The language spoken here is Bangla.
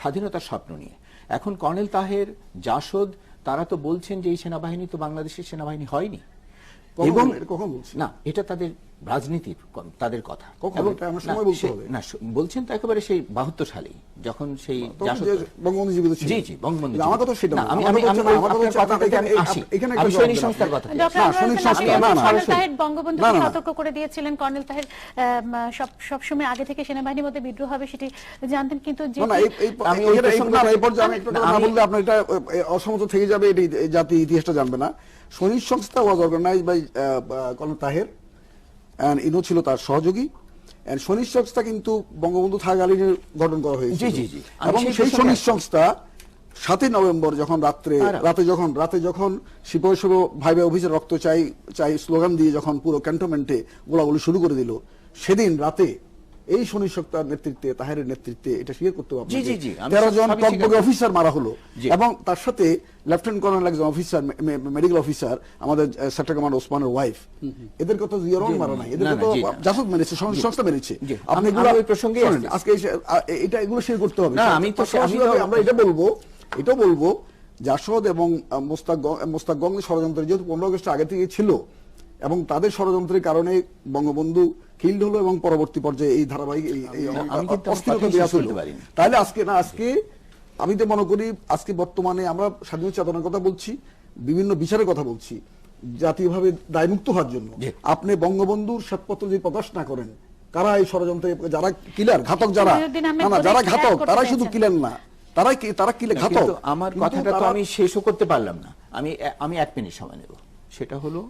স্বাধীনতার স্বপ্ন নিয়ে। এখন কর্নেল তাহের জাসদ তারা তো বলছেন যে এই সেনাবাহিনী তো বাংলাদেশের সেনাবাহিনী হয়নি। এবং কখন? না এটা তাদের রাজনীতির তাদের কথা। না, বলছেন তো একেবারে সেই বাহাত্তর সালেই। যখন সেই তখন জাসদ যে বঙ্গবন্ধু জীবিত ছিল। জি জি বঙ্গবন্ধু আমার কথা সেটা না, না। আমি আমি আমি আমার কথা আপনার হচ্ছে কথা থেকে আমি আসি। এখানে আমি সৈনিক সংস্থার কথা না, ডক্টর শোনেন, আনোয়ার সংস্কার, হোসেন, না, না, তাহের বঙ্গবন্ধুকে না, না, না। সতর্ক করে দিয়েছিলেন কর্নেল তাহের আম, সব সবসময় আগে থেকে সেনাবাহিনীর মধ্যে বিদ্রোহ হবে সেটি জানতেন কিন্তু যে না, আমি না, এই আমি একটা কথা বললে আপনার এটা অসমত থেকে যাবে এটি জাতি ইতিহাসটা জানবে না। সৈনিক সংস্থা was organise by colonel Taher and ইনো ছিল তার সহযোগী। এন্ড সংস্থা কিন্তু বঙ্গবন্ধু থাকালীন গঠন করা হয়েছে জি, জি, জি। এবং সেই। সংস্থা সাতই নভেম্বর যখন রাত্রে রাতে যখন রাতে যখন ভাই ভাই অফিসের রক্ত চাই চাই স্লোগান দিয়ে যখন পুরো ক্যান্টনমেন্টে গোলাগুলি শুরু করে দিল সেদিন রাতে এই সৈনিক সংস্থার নেতৃত্বে তাহেরের নেতৃত্বে এটা স্বীকার করতে আমি তেরো জন। অফিসার মারা হলো এবং তার সাথে লেফটেন্যান্ট কর্নেল একজন অফিসার মেডিকেল অফিসার আমাদের সেক্টর কমান্ড ওসমানের ওয়াইফ এদের কত জিয়রং মারা নাই। এদের না। জাসদ মেরেছে সংস্থা মেরেছে। আপনি এগুলো ওই আসতেছি। আজকে এটা এগুলো শেয়ার করতে হবে। না, আমি তো- তো- আমরা এটা বলব এটাও বলব জাসদ এবং মোস্তাক মোস্তাক গঙ্গ ষড়যন্ত্র যেহেতু পনেরো আগস্ট আগে থেকে ছিল এবং তাদের ষড়যন্ত্রের কারণে বঙ্গবন্ধু কিল্ড হলো এবং পরবর্তী পর্যায়ে এই ধারাবাহিক এই-। তাহলে আজকে না আজকে আমি তো মনে করি আজকে বর্তমানে আমরা স্বাধীন চেতনার কথা বলছি বিভিন্ন বিচারের কথা বলছি জাতীয়ভাবে দায়মুক্ত হওয়ার জন্য। আপনি বঙ্গবন্ধুর শ্বেতপত্র যদি প্রকাশ না করেন কারা এই ষড়যন্ত্রে যারা কিলার ঘাতক যারা? না যারা ঘাতক তারাই শুধু কিলেন না। তারাই কি তারা কিলে ঘাতক? আমার কথাটা তো আমি শেষও করতে পারলাম না। আমি আমি এক মিনিট সময় নেব। সেটা হলো